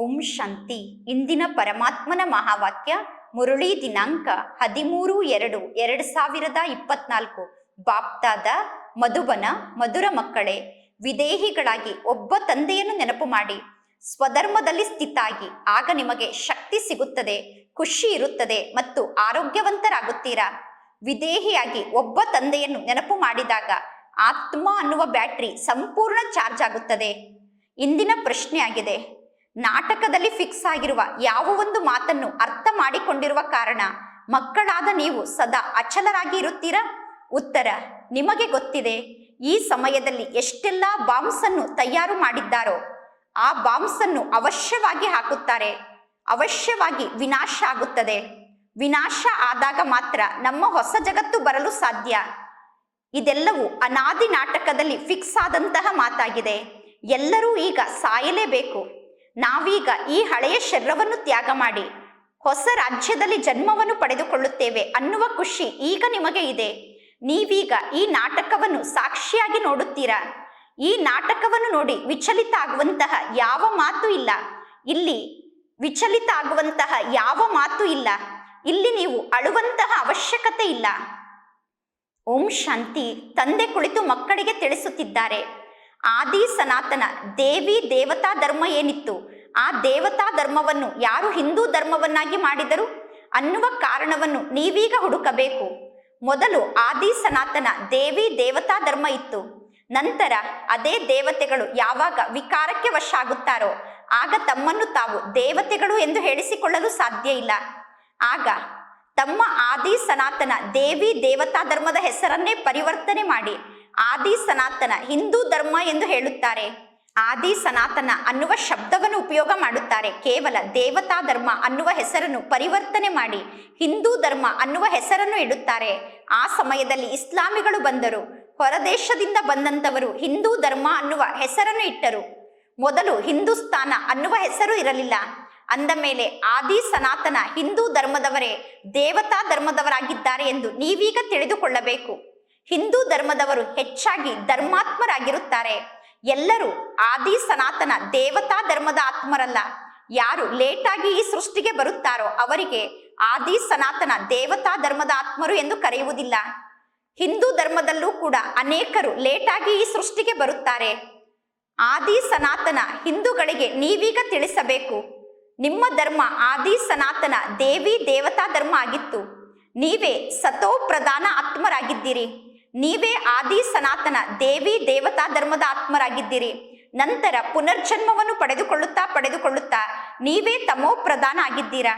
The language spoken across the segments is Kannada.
ಓಂ ಶಾಂತಿ. ಇಂದಿನ ಪರಮಾತ್ಮನ ಮಹಾವಾಕ್ಯ ಮುರುಳಿ ದಿನಾಂಕ ಹದಿಮೂರು ಎರಡು ಎರಡು ಸಾವಿರದ ಇಪ್ಪತ್ನಾಲ್ಕು. ಬಾಪ್ತಾದ, ಮಧುಬನ, ಮಧುರ ಮಕ್ಕಳೇ, ವಿದೇಹಿಗಳಾಗಿ ಒಬ್ಬ ತಂದೆಯನ್ನು ನೆನಪು ಮಾಡಿ. ಸ್ವಧರ್ಮದಲ್ಲಿ ಸ್ಥಿತಾಗಿ, ಆಗ ನಿಮಗೆ ಶಕ್ತಿ ಸಿಗುತ್ತದೆ, ಖುಷಿ ಇರುತ್ತದೆ ಮತ್ತು ಆರೋಗ್ಯವಂತರಾಗುತ್ತೀರಾ? ವಿದೇಹಿಯಾಗಿ ಒಬ್ಬ ತಂದೆಯನ್ನು ನೆನಪು ಮಾಡಿದಾಗ ಆತ್ಮ ಅನ್ನುವ ಬ್ಯಾಟ್ರಿ ಸಂಪೂರ್ಣ ಚಾರ್ಜ್ ಆಗುತ್ತದೆ. ಇಂದಿನ ಪ್ರಶ್ನೆ ಆಗಿದೆ ನಾಟಕದಲ್ಲಿ ಫಿಕ್ಸ್ ಆಗಿರುವ ಯಾವ ಒಂದು ಮಾತನ್ನು ಅರ್ಥ ಮಾಡಿಕೊಂಡಿರುವ ಕಾರಣ ಮಕ್ಕಳಾದ ನೀವು ಸದಾ ಅಚಲರಾಗಿ ಇರುತ್ತೀರಾ? ಉತ್ತರ, ನಿಮಗೆ ಗೊತ್ತಿದೆ. ಈ ಸಮಯದಲ್ಲಿ ಎಷ್ಟೆಲ್ಲ ಬಾಂಬ್ಸ್ ಅನ್ನು ತಯಾರು ಮಾಡಿದ್ದಾರೋ, ಆ ಬಾಂಬ್ಸ್ ಅನ್ನು ಅವಶ್ಯವಾಗಿ ಹಾಕುತ್ತಾರೆ. ಅವಶ್ಯವಾಗಿ ವಿನಾಶ ಆಗುತ್ತದೆ. ವಿನಾಶ ಆದಾಗ ಮಾತ್ರ ನಮ್ಮ ಹೊಸ ಜಗತ್ತು ಬರಲು ಸಾಧ್ಯ. ಇದೆಲ್ಲವೂ ಅನಾದಿ ನಾಟಕದಲ್ಲಿ ಫಿಕ್ಸ್ ಆದಂತಹ ಮಾತಾಗಿದೆ. ಎಲ್ಲರೂ ಈಗ ಸಾಯಲೇಬೇಕು. ನಾವೀಗ ಈ ಹಳೆಯ ಶರೀರವನ್ನು ತ್ಯಾಗ ಮಾಡಿ ಹೊಸ ರಾಜ್ಯದಲ್ಲಿ ಜನ್ಮವನ್ನು ಪಡೆದುಕೊಳ್ಳುತ್ತೇವೆ ಅನ್ನುವ ಖುಷಿ ಈಗ ನಿಮಗೆ ಇದೆ. ನೀವೀಗ ಈ ನಾಟಕವನ್ನು ಸಾಕ್ಷಿಯಾಗಿ ನೋಡುತ್ತೀರಾ? ಈ ನಾಟಕವನ್ನು ನೋಡಿ ವಿಚಲಿತ ಆಗುವಂತಹ ಯಾವ ಮಾತು ಇಲ್ಲ. ಇಲ್ಲಿ ವಿಚಲಿತ ಆಗುವಂತಹ ಯಾವ ಮಾತು ಇಲ್ಲ. ಇಲ್ಲಿ ನೀವು ಅಳುವಂತಹ ಅವಶ್ಯಕತೆ ಇಲ್ಲ. ಓಂ ಶಾಂತಿ ತಂದೆ ಕುಳಿತು ಮಕ್ಕಳಿಗೆ ತಿಳಿಸುತ್ತಿದ್ದಾರೆ. ಆದಿ ಸನಾತನ, ದೇವಿ ದೇವತಾ ಧರ್ಮ ಏನಿತ್ತು? ಆ ದೇವತಾ ಧರ್ಮವನ್ನು ಯಾರು ಹಿಂದೂ ಧರ್ಮವನ್ನಾಗಿ ಮಾಡಿದರು? ಅನ್ನುವ ಕಾರಣವನ್ನು ನೀವೀಗ ಹುಡುಕಬೇಕು. ಮೊದಲು ಆದಿ ಸನಾತನ, ದೇವಿ ದೇವತಾ ಧರ್ಮ ಇತ್ತು. ನಂತರ ಅದೇ ದೇವತೆಗಳು ಯಾವಾಗ ವಿಕಾರಕ್ಕೆ ವಶ ಆಗುತ್ತಾರೋ ಆಗ ತಮ್ಮನ್ನು ತಾವು ದೇವತೆಗಳು ಎಂದು ಹೇಳಿಸಿಕೊಳ್ಳಲು ಸಾಧ್ಯ ಇಲ್ಲ. ಆಗ ತಮ್ಮ ಆದಿ ಸನಾತನ, ದೇವಿ ದೇವತಾ ಧರ್ಮದ ಹೆಸರನ್ನೇ ಪರಿವರ್ತನೆ ಮಾಡಿ ಆದಿ ಸನಾತನ, ಹಿಂದೂ ಧರ್ಮ ಎಂದು ಹೇಳುತ್ತಾರೆ. ಆದಿ ಸನಾತನ ಅನ್ನುವ ಶಬ್ದವನ್ನು ಉಪಯೋಗ ಮಾಡುತ್ತಾರೆ. ಕೇವಲ ದೇವತಾ ಧರ್ಮ ಅನ್ನುವ ಹೆಸರನ್ನು ಪರಿವರ್ತನೆ ಮಾಡಿ ಹಿಂದೂ ಧರ್ಮ ಅನ್ನುವ ಹೆಸರನ್ನು ಇಡುತ್ತಾರೆ. ಆ ಸಮಯದಲ್ಲಿ ಇಸ್ಲಾಮಿಗಳು ಬಂದರು. ಹೊರದೇಶದಿಂದ ಬಂದಂತವರು ಹಿಂದೂ ಧರ್ಮ ಅನ್ನುವ ಹೆಸರನ್ನು ಇಟ್ಟರು. ಮೊದಲು ಹಿಂದೂಸ್ತಾನ ಅನ್ನುವ ಹೆಸರು ಇರಲಿಲ್ಲ. ಅಂದ ಮೇಲೆ ಆದಿ ಸನಾತನ ಹಿಂದೂ ಧರ್ಮದವರೇ ದೇವತಾ ಧರ್ಮದವರಾಗಿದ್ದಾರೆ ಎಂದು ನೀವೀಗ ತಿಳಿದುಕೊಳ್ಳಬೇಕು. ಹಿಂದೂ ಧರ್ಮದವರು ಹೆಚ್ಚಾಗಿ ಧರ್ಮಾತ್ಮರಾಗಿರುತ್ತಾರೆ. ಎಲ್ಲರೂ ಆದಿ ಸನಾತನ ದೇವತಾ ಧರ್ಮದ ಆತ್ಮರಲ್ಲ. ಯಾರು ಲೇಟಾಗಿ ಈ ಸೃಷ್ಟಿಗೆ ಬರುತ್ತಾರೋ ಅವರಿಗೆ ಆದಿ ಸನಾತನ ದೇವತಾ ಧರ್ಮದ ಆತ್ಮರು ಎಂದು ಕರೆಯುವುದಿಲ್ಲ. ಹಿಂದೂ ಧರ್ಮದಲ್ಲೂ ಕೂಡ ಅನೇಕರು ಲೇಟಾಗಿ ಈ ಸೃಷ್ಟಿಗೆ ಬರುತ್ತಾರೆ. ಆದಿ ಸನಾತನ ಹಿಂದೂಗಳಿಗೆ ನೀವೀಗ ತಿಳಿಸಬೇಕು. ನಿಮ್ಮ ಧರ್ಮ ಆದಿ ಸನಾತನ ದೇವಿ ದೇವತಾ ಧರ್ಮ ಆಗಿತ್ತು. ನೀವೇ ಸತೋ ಪ್ರಧಾನ ಆತ್ಮರಾಗಿದ್ದೀರಿ. ನೀವೇ ಆದಿ ಸನಾತನ ದೇವಿ ದೇವತಾ ಧರ್ಮದ ಆತ್ಮರಾಗಿದ್ದೀರಿ. ನಂತರ ಪುನರ್ಜನ್ಮವನ್ನು ಪಡೆದುಕೊಳ್ಳುತ್ತಾ ಪಡೆದುಕೊಳ್ಳುತ್ತಾ ನೀವೇ ತಮೋ ಪ್ರಧಾನ ಆಗಿದ್ದೀರಾ.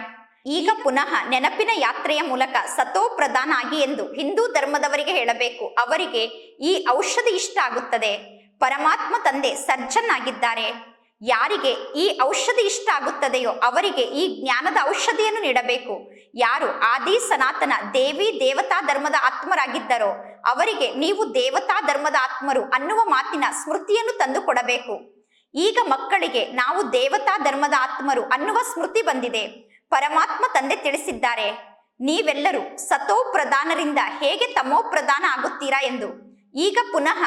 ಈಗ ಪುನಃ ನೆನಪಿನ ಯಾತ್ರೆಯ ಮೂಲಕ ಸತೋ ಪ್ರಧಾನ ಆಗಿ ಎಂದು ಹಿಂದೂ ಧರ್ಮದವರಿಗೆ ಹೇಳಬೇಕು. ಅವರಿಗೆ ಈ ಔಷಧಿ ಇಷ್ಟ ಆಗುತ್ತದೆ. ಪರಮಾತ್ಮ ತಂದೆ ಸರ್ಜನ್ ಆಗಿದ್ದಾರೆ. ಯಾರಿಗೆ ಈ ಔಷಧಿ ಇಷ್ಟ ಆಗುತ್ತದೆಯೋ ಅವರಿಗೆ ಈ ಜ್ಞಾನದ ಔಷಧಿಯನ್ನು ನೀಡಬೇಕು. ಯಾರು ಆದಿ ಸನಾತನ ದೇವಿ ದೇವತಾ ಧರ್ಮದ ಆತ್ಮರಾಗಿದ್ದರೋ ಅವರಿಗೆ ನೀವು ದೇವತಾ ಧರ್ಮದ ಆತ್ಮರು ಅನ್ನುವ ಮಾತಿನ ಸ್ಮೃತಿಯನ್ನು ತಂದು ಕೊಡಬೇಕು. ಈಗ ಮಕ್ಕಳಿಗೆ ನಾವು ದೇವತಾ ಧರ್ಮದ ಆತ್ಮರು ಅನ್ನುವ ಸ್ಮೃತಿ ಬಂದಿದೆ. ಪರಮಾತ್ಮ ತಂದೆ ತಿಳಿಸಿದ್ದಾರೆ. ನೀವೆಲ್ಲರೂ ಸತೋ ಪ್ರಧಾನರಿಂದ ಹೇಗೆ ತಮೋ ಪ್ರಧಾನ ಆಗುತ್ತೀರಾ ಎಂದು. ಈಗ ಪುನಃ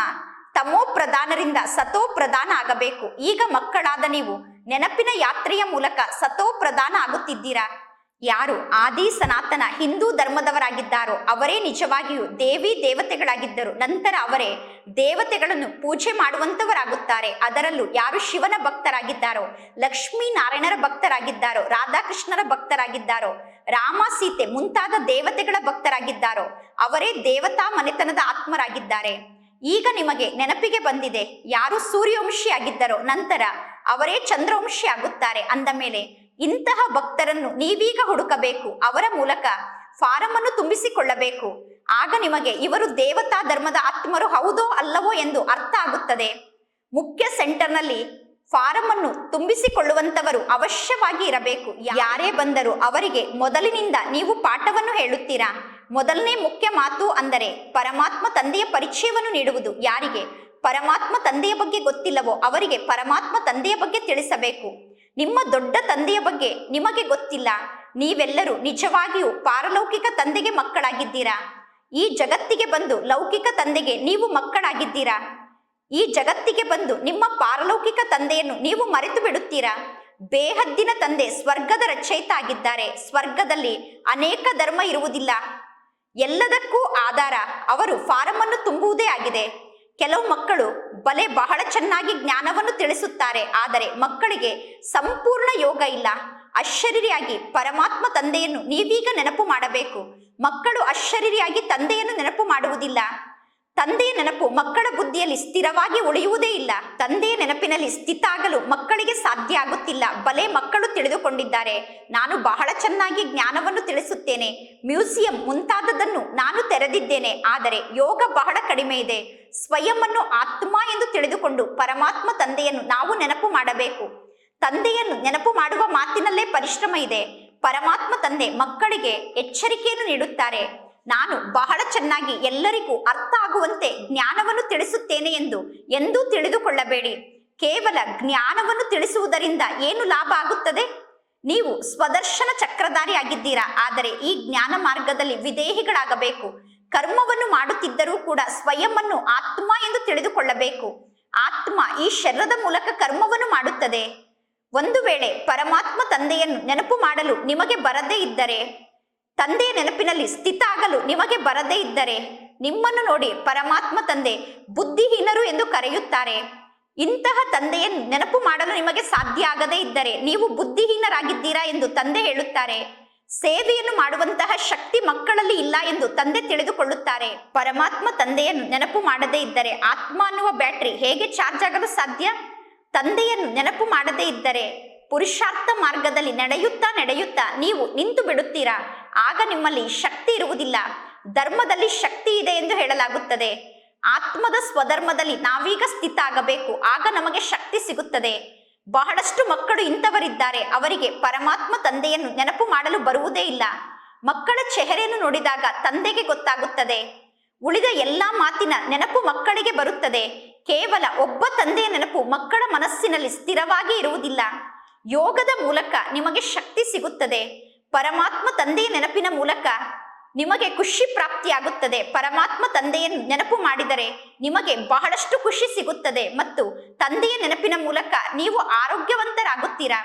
ತಮೋ ಪ್ರಧಾನರಿಂದ ಸತೋ ಪ್ರಧಾನ ಆಗಬೇಕು. ಈಗ ಮಕ್ಕಳಾದ ನೀವು, ನೆನಪಿನ ಯಾತ್ರೆಯ ಮೂಲಕ ಸತೋ ಪ್ರಧಾನ ಆಗುತ್ತಿದ್ದೀರಾ? ಯಾರು ಆದಿ ಸನಾತನ ಹಿಂದೂ ಧರ್ಮದವರಾಗಿದ್ದಾರೋ, ಅವರೇ ನಿಜವಾಗಿಯೂ ದೇವಿ ದೇವತೆಗಳಾಗಿದ್ದರು. ನಂತರ ಅವರೇ ದೇವತೆಗಳನ್ನು ಪೂಜೆ ಮಾಡುವಂತವರಾಗುತ್ತಾರೆ. ಅದರಲ್ಲೂ ಯಾರು ಶಿವನ ಭಕ್ತರಾಗಿದ್ದಾರೋ, ಲಕ್ಷ್ಮೀ ನಾರಾಯಣರ ಭಕ್ತರಾಗಿದ್ದಾರೋ, ರಾಧಾಕೃಷ್ಣರ ಭಕ್ತರಾಗಿದ್ದಾರೋ, ರಾಮ ಸೀತೆ ಮುಂತಾದ ದೇವತೆಗಳ ಭಕ್ತರಾಗಿದ್ದಾರೋ, ಅವರೇ ದೇವತಾ ಮನೆತನದ ಆತ್ಮರಾಗಿದ್ದಾರೆ. ಈಗ ನಿಮಗೆ ನೆನಪಿಗೆ ಬಂದಿದೆ ಯಾರು ಸೂರ್ಯವಂಶಿಯಾಗಿದ್ದರೋ ನಂತರ ಅವರೇ ಚಂದ್ರವಂಶಿ ಆಗುತ್ತಾರೆ ಅಂದ ಮೇಲೆ, ಇಂತಹ ಭಕ್ತರನ್ನು ನೀವೀಗ ಹುಡುಕಬೇಕು, ಅವರ ಮೂಲಕ ಫಾರಂ ಅನ್ನು ತುಂಬಿಸಿಕೊಳ್ಳಬೇಕು. ಆಗ ನಿಮಗೆ ಇವರು ದೇವತಾ ಧರ್ಮದ ಆತ್ಮರು ಹೌದೋ ಅಲ್ಲವೋ ಎಂದು ಅರ್ಥ ಆಗುತ್ತದೆ. ಮುಖ್ಯ ಸೆಂಟರ್ನಲ್ಲಿ ಫಾರಂ ಅನ್ನು ತುಂಬಿಸಿಕೊಳ್ಳುವಂತವರು ಅವಶ್ಯವಾಗಿ ಇರಬೇಕು. ಯಾರೇ ಬಂದರೂ ಅವರಿಗೆ ಮೊದಲಿನಿಂದ ನೀವು ಪಾಠವನ್ನು ಹೇಳುತ್ತೀರಾ? ಮೊದಲನೇ ಮುಖ್ಯ ಮಾತು ಅಂದರೆ ಪರಮಾತ್ಮ ತಂದೆಯ ಪರಿಚಯವನ್ನು ನೀಡುವುದು. ಯಾರಿಗೆ? ಪರಮಾತ್ಮ ತಂದೆಯ ಬಗ್ಗೆ ಗೊತ್ತಿಲ್ಲವೋ ಅವರಿಗೆ ಪರಮಾತ್ಮ ತಂದೆಯ ಬಗ್ಗೆ ತಿಳಿಸಬೇಕು. ನಿಮ್ಮ ದೊಡ್ಡ ತಂದೆಯ ಬಗ್ಗೆ ನಿಮಗೆ ಗೊತ್ತಿಲ್ಲ. ನೀವೆಲ್ಲರೂ ನಿಜವಾಗಿಯೂ ಪಾರಲೌಕಿಕ ತಂದೆಗೆ ಮಕ್ಕಳಾಗಿದ್ದೀರಾ? ಈ ಜಗತ್ತಿಗೆ ಬಂದು ಲೌಕಿಕ ತಂದೆಗೆ ನೀವು ಮಕ್ಕಳಾಗಿದ್ದೀರಾ? ಈ ಜಗತ್ತಿಗೆ ಬಂದು ನಿಮ್ಮ ಪಾರಲೌಕಿಕ ತಂದೆಯನ್ನು ನೀವು ಮರೆತು ಬಿಡುತ್ತೀರಾ? ಬೇಹದ್ದಿನ ತಂದೆ ಸ್ವರ್ಗದ ರಚಯಿತ ಆಗಿದ್ದಾರೆ. ಸ್ವರ್ಗದಲ್ಲಿ ಅನೇಕ ಧರ್ಮ ಇರುವುದಿಲ್ಲ. ಎಲ್ಲದಕ್ಕೂ ಆಧಾರ. ಅವರು ಫಾರಂ ಅನ್ನು ತುಂಬುವುದೇ ಆಗಿದೆ. ಕೆಲವು ಮಕ್ಕಳು ಬಲೆ ಬಹಳ ಚೆನ್ನಾಗಿ ಜ್ಞಾನವನ್ನು ತಿಳಿಸುತ್ತಾರೆ. ಆದರೆ ಮಕ್ಕಳಿಗೆ ಸಂಪೂರ್ಣ ಯೋಗ ಇಲ್ಲ. ಅಶರೀರಿಯಾಗಿ ಪರಮಾತ್ಮ ತಂದೆಯನ್ನು ನೀವೀಗ ನೆನಪು ಮಾಡಬೇಕು. ಮಕ್ಕಳು ಅಶರೀರಿಯಾಗಿ ತಂದೆಯನ್ನು ನೆನಪು ಮಾಡುವುದಿಲ್ಲ. ತಂದೆಯ ನೆನಪು ಮಕ್ಕಳ ಬುದ್ಧಿಯಲ್ಲಿ ಸ್ಥಿರವಾಗಿ ಉಳಿಯುವುದೇ ಇಲ್ಲ. ತಂದೆಯ ನೆನಪಿನಲ್ಲಿ ಸ್ಥಿತ ಆಗಲು ಮಕ್ಕಳಿಗೆ ಸಾಧ್ಯ ಆಗುತ್ತಿಲ್ಲ. ಬಲೆ ಮಕ್ಕಳು ತಿಳಿದುಕೊಂಡಿದ್ದಾರೆ. ನಾನು ಬಹಳ ಚೆನ್ನಾಗಿ ಜ್ಞಾನವನ್ನು ತಿಳಿಸುತ್ತೇನೆ. ಮ್ಯೂಸಿಯಂ ಮುಂತಾದದನ್ನು ನಾನು ತೆರೆದಿದ್ದೇನೆ. ಆದರೆ ಯೋಗ ಬಹಳ ಕಡಿಮೆ ಇದೆ. ಸ್ವಯಂವನ್ನು ಆತ್ಮ ಎಂದು ತಿಳಿದುಕೊಂಡು ಪರಮಾತ್ಮ ತಂದೆಯನ್ನು ನಾವು ನೆನಪು ಮಾಡಬೇಕು. ತಂದೆಯನ್ನು ನೆನಪು ಮಾಡುವ ಮಾತಿನಲ್ಲೇ ಪರಿಶ್ರಮ ಇದೆ. ಪರಮಾತ್ಮ ತಂದೆ ಮಕ್ಕಳಿಗೆ ಎಚ್ಚರಿಕೆಯನ್ನು ನೀಡುತ್ತಾರೆ. ನಾನು ಬಹಳ ಚೆನ್ನಾಗಿ ಎಲ್ಲರಿಗೂ ಅರ್ಥ ಆಗುವಂತೆ ಜ್ಞಾನವನ್ನು ತಿಳಿಸುತ್ತೇನೆ ಎಂದು ಎಂದೂ ತಿಳಿದುಕೊಳ್ಳಬೇಡಿ. ಕೇವಲ ಜ್ಞಾನವನ್ನು ತಿಳಿಸುವುದರಿಂದ ಏನು ಲಾಭ ಆಗುತ್ತದೆ? ನೀವು ಸ್ವದರ್ಶನ ಚಕ್ರಧಾರಿ ಆಗಿದ್ದೀರಾ ಆದರೆ ಈ ಜ್ಞಾನ ಮಾರ್ಗದಲ್ಲಿ ವಿದೇಹಿಗಳಾಗಬೇಕು. ಕರ್ಮವನ್ನು ಮಾಡುತ್ತಿದ್ದರೂ ಕೂಡ ಸ್ವಯಂವನ್ನು ಆತ್ಮ ಎಂದು ತಿಳಿದುಕೊಳ್ಳಬೇಕು. ಆತ್ಮ ಈ ಶರೀರದ ಮೂಲಕ ಕರ್ಮವನ್ನು ಮಾಡುತ್ತದೆ. ಒಂದು ವೇಳೆ ಪರಮಾತ್ಮ ತಂದೆಯನ್ನು ನೆನಪು ಮಾಡಲು ನಿಮಗೆ ಬರದೇ ಇದ್ದರೆ ತಂದೆಯ ನೆನಪಿನಲ್ಲಿ ಸ್ಥಿತ ಆಗಲು ನಿಮಗೆ ಬರದೇ ಇದ್ದರೆ ನಿಮ್ಮನ್ನು ನೋಡಿ ಪರಮಾತ್ಮ ತಂದೆ ಬುದ್ಧಿಹೀನರು ಎಂದು ಕರೆಯುತ್ತಾರೆ. ಇಂತಹ ತಂದೆಯ ನೆನಪು ಮಾಡಲು ನಿಮಗೆ ಸಾಧ್ಯ ಆಗದೇ ಇದ್ದರೆ ನೀವು ಬುದ್ಧಿಹೀನರಾಗಿದ್ದೀರಾ ಎಂದು ತಂದೆ ಹೇಳುತ್ತಾರೆ. ಸೇವೆಯನ್ನು ಮಾಡುವಂತಹ ಶಕ್ತಿ ಮಕ್ಕಳಲ್ಲಿ ಇಲ್ಲ ಎಂದು ತಂದೆ ತಿಳಿದುಕೊಳ್ಳುತ್ತಾರೆ. ಪರಮಾತ್ಮ ತಂದೆಯನ್ನು ನೆನಪು ಮಾಡದೇ ಇದ್ದರೆ ಆತ್ಮ ಅನ್ನುವ ಬ್ಯಾಟ್ರಿ ಹೇಗೆ ಚಾರ್ಜ್ ಆಗಲು ಸಾಧ್ಯ? ತಂದೆಯನ್ನು ನೆನಪು ಮಾಡದೇ ಇದ್ದರೆ ಪುರುಷಾರ್ಥ ಮಾರ್ಗದಲ್ಲಿ ನಡೆಯುತ್ತಾ ನಡೆಯುತ್ತಾ ನೀವು ನಿಂತು ಬಿಡುತ್ತೀರಾ? ಆಗ ನಿಮ್ಮಲ್ಲಿ ಶಕ್ತಿ ಇರುವುದಿಲ್ಲ. ಧರ್ಮದಲ್ಲಿ ಶಕ್ತಿ ಇದೆ ಎಂದು ಹೇಳಲಾಗುತ್ತದೆ. ಆತ್ಮದ ಸ್ವಧರ್ಮದಲ್ಲಿ ನಾವೀಗ ಸ್ಥಿತ ಆಗಬೇಕು ಆಗ ನಮಗೆ ಶಕ್ತಿ ಸಿಗುತ್ತದೆ. ಬಹಳಷ್ಟು ಮಕ್ಕಳು ಇಂಥವರಿದ್ದಾರೆ. ಅವರಿಗೆ ಪರಮಾತ್ಮ ತಂದೆಯನ್ನು ನೆನಪು ಮಾಡಲು ಬರುವುದೇ ಇಲ್ಲ. ಮಕ್ಕಳ ಚೆಹರೆಯನ್ನು ನೋಡಿದಾಗ ತಂದೆಗೆ ಗೊತ್ತಾಗುತ್ತದೆ. ಉಳಿದ ಎಲ್ಲಾ ಮಾತಿನ ನೆನಪು ಮಕ್ಕಳಿಗೆ ಬರುತ್ತದೆ. ಕೇವಲ ಒಬ್ಬ ತಂದೆಯ ನೆನಪು ಮಕ್ಕಳ ಮನಸ್ಸಿನಲ್ಲಿ ಸ್ಥಿರವಾಗಿ ಇರುವುದಿಲ್ಲ. ಯೋಗದ ಮೂಲಕ ನಿಮಗೆ ಶಕ್ತಿ ಸಿಗುತ್ತದೆ. ಪರಮಾತ್ಮ ತಂದೆಯ ನೆನಪಿನ ಮೂಲಕ ನಿಮಗೆ ಖುಷಿ ಪ್ರಾಪ್ತಿಯಾಗುತ್ತದೆ. ಪರಮಾತ್ಮ ತಂದೆಯ ನೆನಪು ಮಾಡಿದರೆ ನಿಮಗೆ ಬಹಳಷ್ಟು ಖುಷಿ ಸಿಗುತ್ತದೆ ಮತ್ತು ತಂದೆಯ ನೆನಪಿನ ಮೂಲಕ ನೀವು ಆರೋಗ್ಯವಂತರಾಗುತ್ತೀರಾ.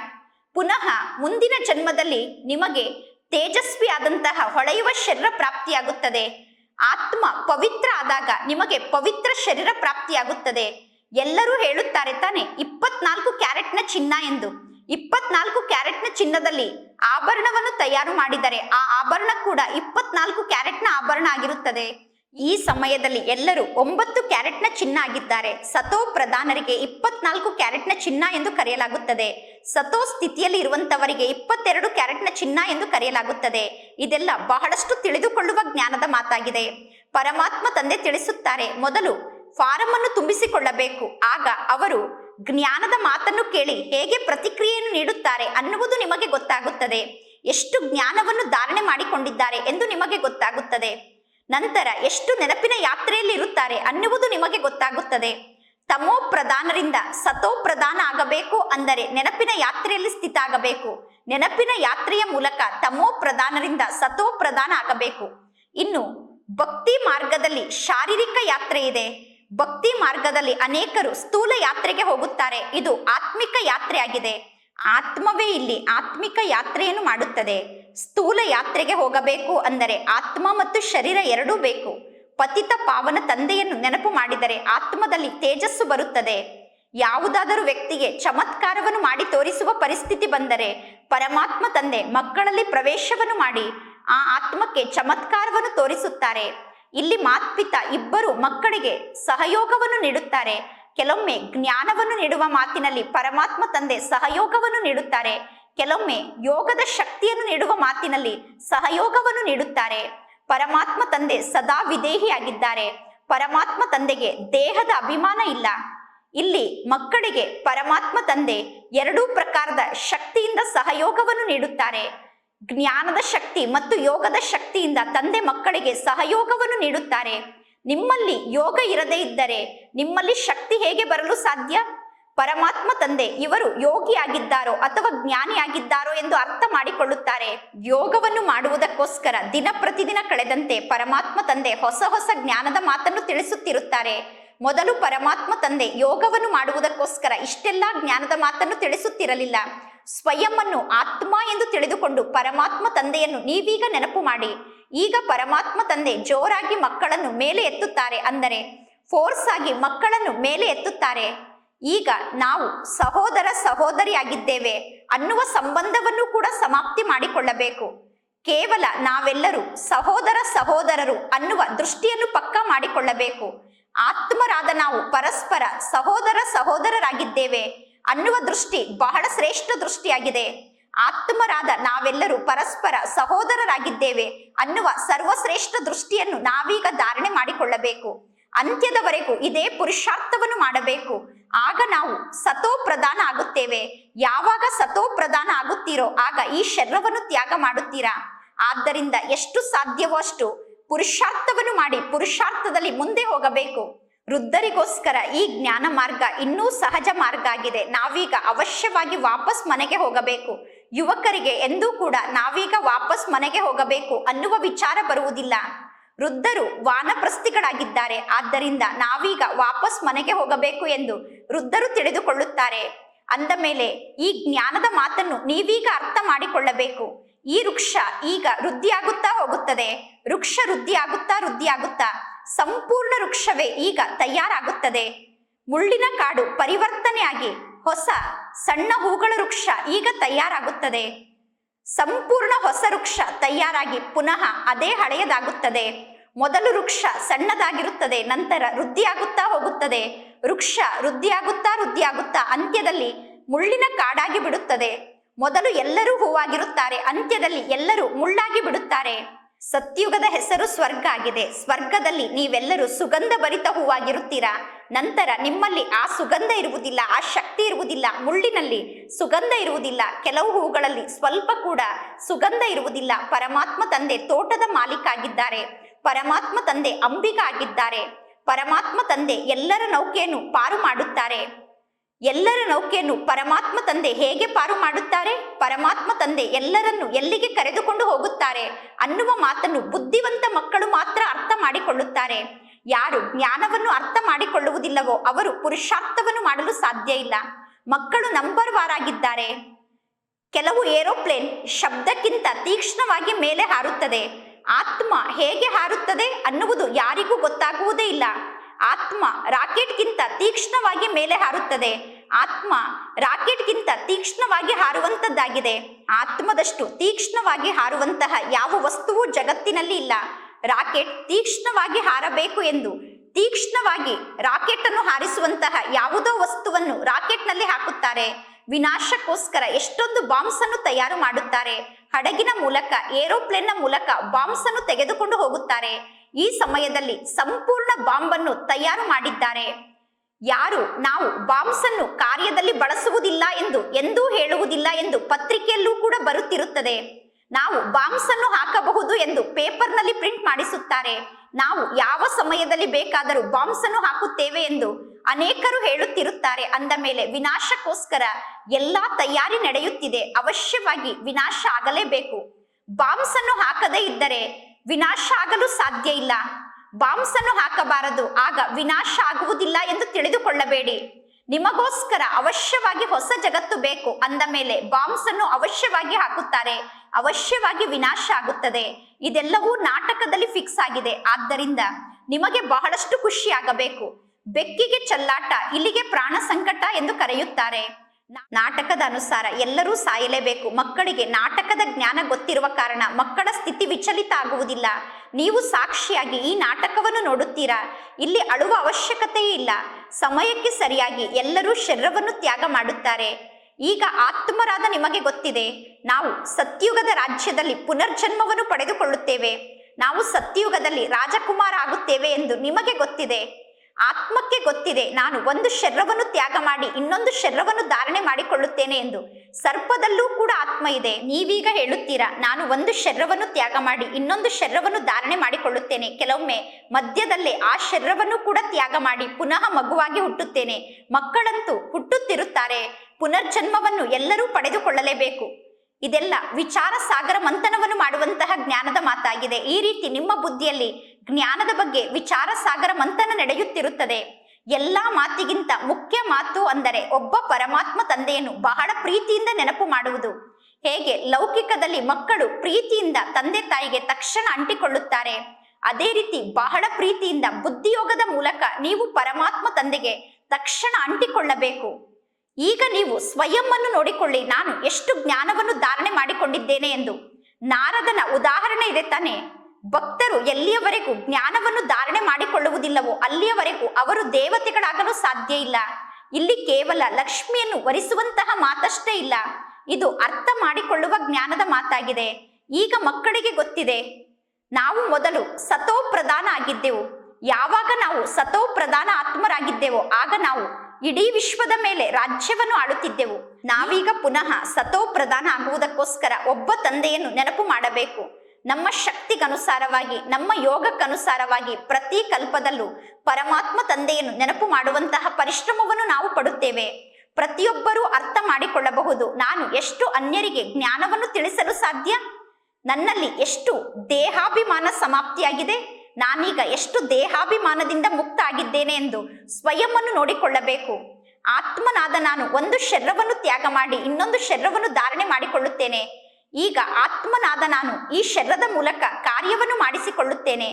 ಪುನಃ ಮುಂದಿನ ಜನ್ಮದಲ್ಲಿ ನಿಮಗೆ ತೇಜಸ್ವಿ ಆದಂತಹ ಹೊಳೆಯುವ ಶರೀರ ಪ್ರಾಪ್ತಿಯಾಗುತ್ತದೆ. ಆತ್ಮ ಪವಿತ್ರ ಆದಾಗ ನಿಮಗೆ ಪವಿತ್ರ ಶರೀರ ಪ್ರಾಪ್ತಿಯಾಗುತ್ತದೆ. ಎಲ್ಲರೂ ಹೇಳುತ್ತಾರೆ ತಾನೆ, ಇಪ್ಪತ್ನಾಲ್ಕು ಕ್ಯಾರೆಟ್ನ ಚಿನ್ನ ಎಂದು. ಇಪ್ಪತ್ನಾಲ್ಕು ಕ್ಯಾರೆಟ್ನ ಚಿನ್ನದಲ್ಲಿ ಆಭರಣವನ್ನು ತಯಾರು ಮಾಡಿದರೆ ಆ ಆಭರಣ ಕೂಡ ಇಪ್ಪತ್ನಾಲ್ಕು ಕ್ಯಾರೆಟ್ನ ಆಭರಣ ಆಗಿರುತ್ತದೆ. ಈ ಸಮಯದಲ್ಲಿ ಎಲ್ಲರೂ ಒಂಬತ್ತು ಕ್ಯಾರೆಟ್ನ ಚಿನ್ನ ಆಗಿದ್ದಾರೆ. ಸತೋ ಪ್ರಧಾನರಿಗೆ ಇಪ್ಪತ್ನಾಲ್ಕು ಕ್ಯಾರೆಟ್ನ ಚಿನ್ನ ಎಂದು ಕರೆಯಲಾಗುತ್ತದೆ. ಸತೋ ಸ್ಥಿತಿಯಲ್ಲಿ ಇರುವಂತವರಿಗೆ ಇಪ್ಪತ್ತೆರಡು ಕ್ಯಾರೆಟ್ನ ಚಿನ್ನ ಎಂದು ಕರೆಯಲಾಗುತ್ತದೆ. ಇದೆಲ್ಲ ಬಹಳಷ್ಟು ತಿಳಿದುಕೊಳ್ಳುವ ಜ್ಞಾನದ ಮಾತಾಗಿದೆ. ಪರಮಾತ್ಮ ತಂದೆ ತಿಳಿಸುತ್ತಾರೆ, ಮೊದಲು ಫಾರಂ ಅನ್ನು ತುಂಬಿಸಿಕೊಳ್ಳಬೇಕು. ಆಗ ಅವರು ಜ್ಞಾನದ ಮಾತನ್ನು ಕೇಳಿ ಹೇಗೆ ಪ್ರತಿಕ್ರಿಯೆಯನ್ನು ನೀಡುತ್ತಾರೆ ಅನ್ನುವುದು ನಿಮಗೆ ಗೊತ್ತಾಗುತ್ತದೆ. ಎಷ್ಟು ಜ್ಞಾನವನ್ನು ಧಾರಣೆ ಮಾಡಿಕೊಂಡಿದ್ದಾರೆ ಎಂದು ನಿಮಗೆ ಗೊತ್ತಾಗುತ್ತದೆ. ನಂತರ ಎಷ್ಟು ನೆನಪಿನ ಯಾತ್ರೆಯಲ್ಲಿ ಇರುತ್ತಾರೆ ಅನ್ನುವುದು ನಿಮಗೆ ಗೊತ್ತಾಗುತ್ತದೆ. ತಮೋ ಪ್ರಧಾನರಿಂದ ಸತೋ ಪ್ರಧಾನ ಆಗಬೇಕು ಅಂದರೆ ನೆನಪಿನ ಯಾತ್ರೆಯಲ್ಲಿ ಸ್ಥಿತ ಆಗಬೇಕು. ನೆನಪಿನ ಯಾತ್ರೆಯ ಮೂಲಕ ತಮೋ ಪ್ರಧಾನರಿಂದ ಸತೋ ಪ್ರಧಾನ ಆಗಬೇಕು. ಇನ್ನು ಭಕ್ತಿ ಮಾರ್ಗದಲ್ಲಿ ಶಾರೀರಿಕ ಯಾತ್ರೆ ಇದೆ. ಭಕ್ತಿ ಮಾರ್ಗದಲ್ಲಿ ಅನೇಕರು ಸ್ಥೂಲ ಯಾತ್ರೆಗೆ ಹೋಗುತ್ತಾರೆ. ಇದು ಆತ್ಮಿಕ ಯಾತ್ರೆಯಾಗಿದೆ. ಆತ್ಮವೇ ಇಲ್ಲಿ ಆತ್ಮಿಕ ಯಾತ್ರೆಯನ್ನು ಮಾಡುತ್ತದೆ. ಸ್ಥೂಲ ಯಾತ್ರೆಗೆ ಹೋಗಬೇಕು ಅಂದರೆ ಆತ್ಮ ಮತ್ತು ಶರೀರ ಎರಡೂ ಬೇಕು. ಪತಿತ ಪಾವನ ತಂದೆಯನ್ನು ನೆನಪು ಮಾಡಿದರೆ ಆತ್ಮದಲ್ಲಿ ತೇಜಸ್ಸು ಬರುತ್ತದೆ. ಯಾವುದಾದರೂ ವ್ಯಕ್ತಿಗೆ ಚಮತ್ಕಾರವನ್ನು ಮಾಡಿ ತೋರಿಸುವ ಪರಿಸ್ಥಿತಿ ಬಂದರೆ ಪರಮಾತ್ಮ ತಂದೆ ಮಕ್ಕಳಲ್ಲಿ ಪ್ರವೇಶವನ್ನು ಮಾಡಿ ಆ ಆತ್ಮಕ್ಕೆ ಚಮತ್ಕಾರವನ್ನು ತೋರಿಸುತ್ತಾರೆ. ಇಲ್ಲಿ ಮಾತ್ಪಿತ ಇಬ್ಬರು ಮಕ್ಕಳಿಗೆ ಸಹಯೋಗವನ್ನು ನೀಡುತ್ತಾರೆ. ಕೆಲವೊಮ್ಮೆ ಜ್ಞಾನವನ್ನು ನೀಡುವ ಮಾತಿನಲ್ಲಿ ಪರಮಾತ್ಮ ತಂದೆ ಸಹಯೋಗವನ್ನು ನೀಡುತ್ತಾರೆ. ಕೆಲವೊಮ್ಮೆ ಯೋಗದ ಶಕ್ತಿಯನ್ನು ನೀಡುವ ಮಾತಿನಲ್ಲಿ ಸಹಯೋಗವನ್ನು ನೀಡುತ್ತಾರೆ. ಪರಮಾತ್ಮ ತಂದೆ ಸದಾ ವಿದೇಹಿಯಾಗಿದ್ದಾರೆ. ಪರಮಾತ್ಮ ತಂದೆಗೆ ದೇಹದ ಅಭಿಮಾನ ಇಲ್ಲ. ಇಲ್ಲಿ ಮಕ್ಕಳಿಗೆ ಪರಮಾತ್ಮ ತಂದೆ ಎರಡೂ ಪ್ರಕಾರದ ಶಕ್ತಿಯಿಂದ ಸಹಯೋಗವನ್ನು ನೀಡುತ್ತಾರೆ. ಜ್ಞಾನದ ಶಕ್ತಿ ಮತ್ತು ಯೋಗದ ಶಕ್ತಿಯಿಂದ ತಂದೆ ಮಕ್ಕಳಿಗೆ ಸಹಯೋಗವನ್ನು ನೀಡುತ್ತಾರೆ. ನಿಮ್ಮಲ್ಲಿ ಯೋಗ ಇರದೇ ಇದ್ದರೆ ನಿಮ್ಮಲ್ಲಿ ಶಕ್ತಿ ಹೇಗೆ ಬರಲು ಸಾಧ್ಯ? ಪರಮಾತ್ಮ ತಂದೆ, ಇವರು ಯೋಗಿಯಾಗಿದ್ದಾರೋ ಅಥವಾ ಜ್ಞಾನಿಯಾಗಿದ್ದಾರೋ ಎಂದು ಅರ್ಥ ಮಾಡಿಕೊಳ್ಳುತ್ತಾರೆ. ಯೋಗವನ್ನು ಮಾಡುವುದಕ್ಕೋಸ್ಕರ ದಿನ ಪ್ರತಿದಿನ ಕಳೆದಂತೆ ಪರಮಾತ್ಮ ತಂದೆ ಹೊಸ ಹೊಸ ಜ್ಞಾನದ ಮಾತನ್ನು ತಿಳಿಸುತ್ತಿರುತ್ತಾರೆ. ಮೊದಲು ಪರಮಾತ್ಮ ತಂದೆ ಯೋಗವನ್ನು ಮಾಡುವುದಕ್ಕೋಸ್ಕರ ಇಷ್ಟೆಲ್ಲ ಜ್ಞಾನದ ಮಾತನ್ನು ತಿಳಿಸುತ್ತಿರಲಿಲ್ಲ. ಸ್ವಯಂವನ್ನು ಆತ್ಮ ಎಂದು ತಿಳಿದುಕೊಂಡು ಪರಮಾತ್ಮ ತಂದೆಯನ್ನು ನೀವೀಗ ನೆನಪು ಮಾಡಿ. ಈಗ ಪರಮಾತ್ಮ ತಂದೆ ಜೋರಾಗಿ ಮಕ್ಕಳನ್ನು ಮೇಲೆ ಎತ್ತುತ್ತಾರೆ ಅಂದರೆ ಫೋರ್ಸ್ ಆಗಿ ಮಕ್ಕಳನ್ನು ಮೇಲೆ ಎತ್ತುತ್ತಾರೆ. ಈಗ ನಾವು ಸಹೋದರ ಸಹೋದರಿಯಾಗಿದ್ದೇವೆ ಅನ್ನುವ ಸಂಬಂಧವನ್ನು ಕೂಡ ಸಮಾಪ್ತಿ ಮಾಡಿಕೊಳ್ಳಬೇಕು. ಕೇವಲ ನಾವೆಲ್ಲರೂ ಸಹೋದರ ಸಹೋದರರು ಅನ್ನುವ ದೃಷ್ಟಿಯನ್ನು ಪಕ್ಕಾ ಮಾಡಿಕೊಳ್ಳಬೇಕು. ಆತ್ಮರಾದ ನಾವು ಪರಸ್ಪರ ಸಹೋದರ ಸಹೋದರರಾಗಿದ್ದೇವೆ. ಅನ್ನುವ ದೃಷ್ಟಿ ಬಹಳ ಶ್ರೇಷ್ಠ ದೃಷ್ಟಿಯಾಗಿದೆ. ಆತ್ಮರಾದ ನಾವೆಲ್ಲರೂ ಪರಸ್ಪರ ಸಹೋದರರಾಗಿದ್ದೇವೆ ಅನ್ನುವ ಸರ್ವಶ್ರೇಷ್ಠ ದೃಷ್ಟಿಯನ್ನು ನಾವೀಗ ಧಾರಣೆ ಮಾಡಿಕೊಳ್ಳಬೇಕು. ಅಂತ್ಯದವರೆಗೂ ಇದೇ ಪುರುಷಾರ್ಥವನ್ನು ಮಾಡಬೇಕು. ಆಗ ನಾವು ಸತೋ ಪ್ರಧಾನ ಆಗುತ್ತೇವೆ. ಯಾವಾಗ ಸತೋ ಪ್ರಧಾನ ಆಗುತ್ತೀರೋ ಆಗ ಈ ಶರೀರವನ್ನು ತ್ಯಾಗ ಮಾಡುತ್ತೀರಾ? ಆದ್ದರಿಂದ ಎಷ್ಟು ಸಾಧ್ಯವೋ ಅಷ್ಟು ಪುರುಷಾರ್ಥವನ್ನು ಮಾಡಿ ಪುರುಷಾರ್ಥದಲ್ಲಿ ಮುಂದೆ ಹೋಗಬೇಕು. ವೃದ್ಧರಿಗೋಸ್ಕರ ಈ ಜ್ಞಾನ ಮಾರ್ಗ ಇನ್ನೂ ಸಹಜ ಮಾರ್ಗ ಆಗಿದೆ. ನಾವೀಗ ಅವಶ್ಯವಾಗಿ ವಾಪಸ್ ಮನೆಗೆ ಹೋಗಬೇಕು. ಯುವಕರಿಗೆ ಎಂದೂ ಕೂಡ ನಾವೀಗ ವಾಪಸ್ ಮನೆಗೆ ಹೋಗಬೇಕು ಅನ್ನುವ ವಿಚಾರ ಬರುವುದಿಲ್ಲ. ವೃದ್ಧರು ವಾನಪ್ರಸ್ಥಿಗಳಾಗಿದ್ದಾರೆ. ಆದ್ದರಿಂದ ನಾವೀಗ ವಾಪಸ್ ಮನೆಗೆ ಹೋಗಬೇಕು ಎಂದು ವೃದ್ಧರು ತಿಳಿದುಕೊಳ್ಳುತ್ತಾರೆ. ಅಂದ ಮೇಲೆ ಈ ಜ್ಞಾನದ ಮಾತನ್ನು ನೀವೀಗ ಅರ್ಥ ಮಾಡಿಕೊಳ್ಳಬೇಕು. ಈ ವೃಕ್ಷ ಈಗ ವೃದ್ಧಿಯಾಗುತ್ತಾ ಹೋಗುತ್ತದೆ. ವೃಕ್ಷ ವೃದ್ಧಿಯಾಗುತ್ತಾ ವೃದ್ಧಿಯಾಗುತ್ತಾ ಸಂಪೂರ್ಣ ವೃಕ್ಷವೇ ಈಗ ತಯಾರಾಗುತ್ತದೆ. ಮುಳ್ಳಿನ ಕಾಡು ಪರಿವರ್ತನೆಯಾಗಿ ಹೊಸ ಸಣ್ಣ ಹೂಗಳ ವೃಕ್ಷ ಈಗ ತಯಾರಾಗುತ್ತದೆ. ಸಂಪೂರ್ಣ ಹೊಸ ವೃಕ್ಷ ತಯಾರಾಗಿ ಪುನಃ ಅದೇ ಹಳೆಯದಾಗುತ್ತದೆ. ಮೊದಲು ವೃಕ್ಷ ಸಣ್ಣದಾಗಿರುತ್ತದೆ, ನಂತರ ವೃದ್ಧಿಯಾಗುತ್ತಾ ಹೋಗುತ್ತದೆ. ವೃಕ್ಷ ವೃದ್ಧಿಯಾಗುತ್ತಾ ವೃದ್ಧಿಯಾಗುತ್ತಾ ಅಂತ್ಯದಲ್ಲಿ ಮುಳ್ಳಿನ ಕಾಡಾಗಿ ಬಿಡುತ್ತದೆ. ಮೊದಲು ಎಲ್ಲರೂ ಹೂವಾಗಿರುತ್ತಾರೆ, ಅಂತ್ಯದಲ್ಲಿ ಎಲ್ಲರೂ ಮುಳ್ಳಾಗಿ ಬಿಡುತ್ತಾರೆ. ಸತ್ಯುಗದ ಹೆಸರು ಸ್ವರ್ಗ ಆಗಿದೆ. ಸ್ವರ್ಗದಲ್ಲಿ ನೀವೆಲ್ಲರೂ ಸುಗಂಧ ಭರಿತ ಹೂವಾಗಿರುತ್ತೀರಾ ನಂತರ ನಿಮ್ಮಲ್ಲಿ ಆ ಸುಗಂಧ ಇರುವುದಿಲ್ಲ, ಆ ಶಕ್ತಿ ಇರುವುದಿಲ್ಲ. ಮುಳ್ಳಿನಲ್ಲಿ ಸುಗಂಧ ಇರುವುದಿಲ್ಲ. ಕೆಲವು ಹೂಗಳಲ್ಲಿ ಸ್ವಲ್ಪ ಕೂಡ ಸುಗಂಧ ಇರುವುದಿಲ್ಲ. ಪರಮಾತ್ಮ ತಂದೆ ತೋಟದ ಮಾಲೀಕ ಆಗಿದ್ದಾರೆ ಪರಮಾತ್ಮ ತಂದೆ ಅಂಬಿಗ ಆಗಿದ್ದಾರೆ ಪರಮಾತ್ಮ ತಂದೆ ಎಲ್ಲರ ನೌಕೆಯನ್ನು ಪಾರು ಮಾಡುತ್ತಾರೆ. ಎಲ್ಲರ ನೌಕೆಯನ್ನು ಪರಮಾತ್ಮ ತಂದೆ ಹೇಗೆ ಪಾರು ಮಾಡುತ್ತಾರೆ? ಪರಮಾತ್ಮ ತಂದೆ ಎಲ್ಲರನ್ನು ಎಲ್ಲಿಗೆ ಕರೆದುಕೊಂಡು ಹೋಗುತ್ತಾರೆ? ಅನ್ನುವ ಮಾತನ್ನು ಬುದ್ಧಿವಂತ ಮಕ್ಕಳು ಮಾತ್ರ ಅರ್ಥ ಮಾಡಿಕೊಳ್ಳುತ್ತಾರೆ. ಯಾರು ಜ್ಞಾನವನ್ನು ಅರ್ಥ ಮಾಡಿಕೊಳ್ಳುವುದಿಲ್ಲವೋ ಅವರು ಪುರುಷಾರ್ಥವನ್ನು ಮಾಡಲು ಸಾಧ್ಯ ಇಲ್ಲ. ಮಕ್ಕಳು ನಂಬರ್ ವಾರಾಗಿದ್ದಾರೆ ಕೆಲವು ಏರೋಪ್ಲೇನ್ ಶಬ್ದಕ್ಕಿಂತ ತೀಕ್ಷ್ಣವಾಗಿ ಮೇಲೆ ಹಾರುತ್ತದೆ. ಆತ್ಮ ಹೇಗೆ ಹಾರುತ್ತದೆ ಅನ್ನುವುದು ಯಾರಿಗೂ ಗೊತ್ತಾಗುವುದೇ ಇಲ್ಲ. ಆತ್ಮ ರಾಕೆಟ್ಗಿಂತ ತೀಕ್ಷ್ಣವಾಗಿ ಮೇಲೆ ಹಾರುತ್ತದೆ. ಆತ್ಮ ರಾಕೆಟ್ಗಿಂತ ತೀಕ್ಷ್ಣವಾಗಿ ಹಾರುವಂತದ್ದಾಗಿದೆ. ಆತ್ಮದಷ್ಟು ತೀಕ್ಷ್ಣವಾಗಿ ಹಾರುವಂತಹ ಯಾವ ವಸ್ತುವು ಜಗತ್ತಿನಲ್ಲಿ ಇಲ್ಲ. ರಾಕೆಟ್ ತೀಕ್ಷ್ಣವಾಗಿ ಹಾರಬೇಕು ಎಂದು ತೀಕ್ಷ್ಣವಾಗಿ ರಾಕೆಟ್ ಅನ್ನು ಹಾರಿಸುವಂತಹ ಯಾವುದೋ ವಸ್ತುವನ್ನು ರಾಕೆಟ್ನಲ್ಲಿ ಹಾಕುತ್ತಾರೆ. ವಿನಾಶಕ್ಕೋಸ್ಕರ ಎಷ್ಟೊಂದು ಬಾಂಬ್ಸ್ ಅನ್ನು ತಯಾರು ಮಾಡುತ್ತಾರೆ. ಹಡಗಿನ ಮೂಲಕ, ಏರೋಪ್ಲೇನ್ನ ಮೂಲಕ ಬಾಂಬ್ಸ್ ಅನ್ನು ತೆಗೆದುಕೊಂಡು ಹೋಗುತ್ತಾರೆ. ಈ ಸಮಯದಲ್ಲಿ ಸಂಪೂರ್ಣ ಬಾಂಬ್ ಅನ್ನು ತಯಾರು ಮಾಡಿದ್ದಾರೆ. ಯಾರು ನಾವು ಬಾಂಬ್ಸ್ ಅನ್ನು ಕಾರ್ಯದಲ್ಲಿ ಬಳಸುವುದಿಲ್ಲ ಎಂದು ಎಂದೂ ಹೇಳುವುದಿಲ್ಲ ಎಂದು ಪತ್ರಿಕೆಯಲ್ಲೂ ಕೂಡ ಬರುತ್ತಿರುತ್ತದೆ. ನಾವು ಬಾಂಬ್ಸ್ ಅನ್ನು ಹಾಕಬಹುದು ಎಂದು ಪೇಪರ್ನಲ್ಲಿ ಪ್ರಿಂಟ್ ಮಾಡಿಸುತ್ತಾರೆ. ನಾವು ಯಾವ ಸಮಯದಲ್ಲಿ ಬೇಕಾದರೂ ಬಾಂಬ್ಸ್ ಅನ್ನು ಹಾಕುತ್ತೇವೆ ಎಂದು ಅನೇಕರು ಹೇಳುತ್ತಿರುತ್ತಾರೆ. ಅಂದ ಮೇಲೆ ವಿನಾಶಕ್ಕೋಸ್ಕರ ಎಲ್ಲಾ ತಯಾರಿ ನಡೆಯುತ್ತಿದೆ. ಅವಶ್ಯವಾಗಿ ವಿನಾಶ ಆಗಲೇಬೇಕು. ಬಾಂಬ್ಸ್ ಅನ್ನು ಹಾಕದೇ ಇದ್ದರೆ ವಿನಾಶ ಆಗಲು ಸಾಧ್ಯ ಇಲ್ಲ. ಬಾಂಬ್ಸ್ ಅನ್ನು ಹಾಕಬಾರದು. ಆಗ ವಿನಾಶ ಆಗುವುದಿಲ್ಲ ಎಂದು ತಿಳಿದುಕೊಳ್ಳಬೇಡಿ. ನಿಮಗೋಸ್ಕರ ಅವಶ್ಯವಾಗಿ ಹೊಸ ಜಗತ್ತು ಬೇಕು. ಅಂದ ಮೇಲೆ ಬಾಂಬ್ಸ್ ಅನ್ನು ಅವಶ್ಯವಾಗಿ ಹಾಕುತ್ತಾರೆ. ಅವಶ್ಯವಾಗಿ ವಿನಾಶ ಆಗುತ್ತದೆ. ಇದೆಲ್ಲವೂ ನಾಟಕದಲ್ಲಿ ಫಿಕ್ಸ್ ಆಗಿದೆ. ಆದ್ದರಿಂದ ನಿಮಗೆ ಬಹಳಷ್ಟು ಖುಷಿಯಾಗಬೇಕು. ಬೆಕ್ಕಿಗೆ ಚಲ್ಲಾಟ, ಇಲ್ಲಿಗೆ ಪ್ರಾಣ ಸಂಕಟ ಎಂದು ಕರೆಯುತ್ತಾರೆ. ನಾಟಕದ ಅನುಸಾರ ಎಲ್ಲರೂ ಸಾಯಲೇಬೇಕು. ಮಕ್ಕಳಿಗೆ ನಾಟಕದ ಜ್ಞಾನ ಗೊತ್ತಿರುವ ಕಾರಣ ಮಕ್ಕಳ ಸ್ಥಿತಿ ವಿಚಲಿತ ಆಗುವುದಿಲ್ಲ. ನೀವು ಸಾಕ್ಷಿಯಾಗಿ ಈ ನಾಟಕವನ್ನು ನೋಡುತ್ತೀರಾ? ಇಲ್ಲಿ ಅಳುವ ಅವಶ್ಯಕತೆಯೇ ಇಲ್ಲ. ಸಮಯಕ್ಕೆ ಸರಿಯಾಗಿ ಎಲ್ಲರೂ ಶರೀರವನ್ನು ತ್ಯಾಗ ಮಾಡುತ್ತಾರೆ. ಈಗ ಆತ್ಮರಾದ ನಿಮಗೆ ಗೊತ್ತಿದೆ. ನಾವು ಸತ್ಯುಗದ ರಾಜ್ಯದಲ್ಲಿ ಪುನರ್ಜನ್ಮವನ್ನು ಪಡೆದುಕೊಳ್ಳುತ್ತೇವೆ. ನಾವು ಸತ್ಯುಗದಲ್ಲಿ ರಾಜಕುಮಾರ ಆಗುತ್ತೇವೆ ಎಂದು ನಿಮಗೆ ಗೊತ್ತಿದೆ. ಆತ್ಮಕ್ಕೆ ಗೊತ್ತಿದೆ, ನಾನು ಒಂದು ಶರೀರವನ್ನು ತ್ಯಾಗ ಮಾಡಿ ಇನ್ನೊಂದು ಶರೀರವನ್ನು ಧಾರಣೆ ಮಾಡಿಕೊಳ್ಳುತ್ತೇನೆ ಎಂದು. ಸರ್ಪದಲ್ಲೂ ಕೂಡ ಆತ್ಮ ಇದೆ. ನೀವೀಗ ಹೇಳುತ್ತೀರಾ, ನಾನು ಒಂದು ಶರೀರವನ್ನು ತ್ಯಾಗ ಮಾಡಿ ಇನ್ನೊಂದು ಶರೀರವನ್ನು ಧಾರಣೆ ಮಾಡಿಕೊಳ್ಳುತ್ತೇನೆ. ಕೆಲವೊಮ್ಮೆ ಮಧ್ಯದಲ್ಲೇ ಆ ಶರೀರವನ್ನು ಕೂಡ ತ್ಯಾಗ ಮಾಡಿ ಪುನಃ ಮಗುವಾಗಿ ಹುಟ್ಟುತ್ತೇನೆ. ಮಕ್ಕಳಂತೂ ಹುಟ್ಟುತ್ತಿರುತ್ತಾರೆ. ಪುನರ್ಜನ್ಮವನ್ನು ಎಲ್ಲರೂ ಪಡೆದುಕೊಳ್ಳಲೇಬೇಕು. ಇದೆಲ್ಲ ವಿಚಾರ ಸಾಗರ ಮಂಥನವನ್ನು ಮಾಡುವಂತಹ ಜ್ಞಾನದ ಮಾತಾಗಿದೆ. ಈ ರೀತಿ ನಿಮ್ಮ ಬುದ್ಧಿಯಲ್ಲಿ ಜ್ಞಾನದ ಬಗ್ಗೆ ವಿಚಾರ ಸಾಗರ ಮಂಥನ ನಡೆಯುತ್ತಿರುತ್ತದೆ. ಎಲ್ಲ ಮಾತಿಗಿಂತ ಮುಖ್ಯ ಮಾತು ಅಂದರೆ ಒಬ್ಬ ಪರಮಾತ್ಮ ತಂದೆಯನ್ನು ಬಹಳ ಪ್ರೀತಿಯಿಂದ ನೆನಪು ಮಾಡುವುದು. ಹೇಗೆ? ಲೌಕಿಕದಲ್ಲಿ ಮಕ್ಕಳು ಪ್ರೀತಿಯಿಂದ ತಂದೆ ತಾಯಿಗೆ ತಕ್ಷಣ ಅಂಟಿಕೊಳ್ಳುತ್ತಾರೆ. ಅದೇ ರೀತಿ ಬಹಳ ಪ್ರೀತಿಯಿಂದ ಬುದ್ಧಿಯೋಗದ ಮೂಲಕ ನೀವು ಪರಮಾತ್ಮ ತಂದೆಗೆ ತಕ್ಷಣ ಅಂಟಿಕೊಳ್ಳಬೇಕು. ಈಗ ನೀವು ಸ್ವಯಂ ಅನ್ನು ನೋಡಿಕೊಳ್ಳಿ, ನಾನು ಎಷ್ಟು ಜ್ಞಾನವನ್ನು ಧಾರಣೆ ಮಾಡಿಕೊಂಡಿದ್ದೇನೆ ಎಂದು. ನಾರದನ ಉದಾಹರಣೆ ಇದೆ ತಾನೆ. ಭಕ್ತರು ಎಲ್ಲಿಯವರೆಗೂ ಜ್ಞಾನವನ್ನು ಧಾರಣೆ ಮಾಡಿಕೊಳ್ಳುವುದಿಲ್ಲವೋ ಅಲ್ಲಿಯವರೆಗೂ ಅವರು ದೇವತೆಗಳಾಗಲು ಸಾಧ್ಯ ಇಲ್ಲ. ಇಲ್ಲಿ ಕೇವಲ ಲಕ್ಷ್ಮಿಯನ್ನು ವರಿಸುವಂತಹ ಮಾತಷ್ಟೇ ಇಲ್ಲ. ಇದು ಅರ್ಥ ಮಾಡಿಕೊಳ್ಳುವ ಜ್ಞಾನದ ಮಾತಾಗಿದೆ. ಈಗ ಮಕ್ಕಳಿಗೆ ಗೊತ್ತಿದೆ. ನಾವು ಮೊದಲು ಸತೋ ಪ್ರಧಾನ ಆಗಿದ್ದೆವು. ಯಾವಾಗ ನಾವು ಸತೋ ಪ್ರಧಾನ ಆತ್ಮರಾಗಿದ್ದೆವೋ ಆಗ ನಾವು ಇಡೀ ವಿಶ್ವದ ಮೇಲೆ ರಾಜ್ಯವನ್ನು ಆಳುತ್ತಿದ್ದೆವು. ನಾವೀಗ ಪುನಃ ಸತೋ ಪ್ರಧಾನ ಆಗುವುದಕ್ಕೋಸ್ಕರ ಒಬ್ಬ ತಂದೆಯನ್ನು ನೆನಪು ಮಾಡಬೇಕು. ನಮ್ಮ ಶಕ್ತಿಗನುಸಾರವಾಗಿ, ನಮ್ಮ ಯೋಗಕ್ಕನುಸಾರವಾಗಿ ಪ್ರತಿ ಕಲ್ಪದಲ್ಲೂ ಪರಮಾತ್ಮ ತಂದೆಯನ್ನು ನೆನಪು ಮಾಡುವಂತಹ ಪರಿಶ್ರಮವನ್ನು ನಾವು ಪಡುತ್ತೇವೆ. ಪ್ರತಿಯೊಬ್ಬರೂ ಅರ್ಥ ಮಾಡಿಕೊಳ್ಳಬಹುದು, ನಾನು ಎಷ್ಟು ಅನ್ಯರಿಗೆ ಜ್ಞಾನವನ್ನು ತಿಳಿಸಲು ಸಾಧ್ಯ? ನನ್ನಲ್ಲಿ ಎಷ್ಟು ದೇಹಾಭಿಮಾನ ಸಮಾಪ್ತಿಯಾಗಿದೆ? ನಾನೀಗ ಎಷ್ಟು ದೇಹಾಭಿಮಾನದಿಂದ ಮುಕ್ತ ಆಗಿದ್ದೇನೆ ಎಂದು ಸ್ವಯಂವನ್ನು ನೋಡಿಕೊಳ್ಳಬೇಕು. ಆತ್ಮನಾದ ನಾನು ಒಂದು ಶರೀರವನ್ನು ತ್ಯಾಗ ಮಾಡಿ ಇನ್ನೊಂದು ಶರೀರವನ್ನು ಧಾರಣೆ ಮಾಡಿಕೊಳ್ಳುತ್ತೇನೆ. ಈಗ ಆತ್ಮನಾದ ನಾನು ಈ ಶರೀರದ ಮೂಲಕ ಕಾರ್ಯವನ್ನು ಮಾಡಿಸಿಕೊಳ್ಳುತ್ತೇನೆ.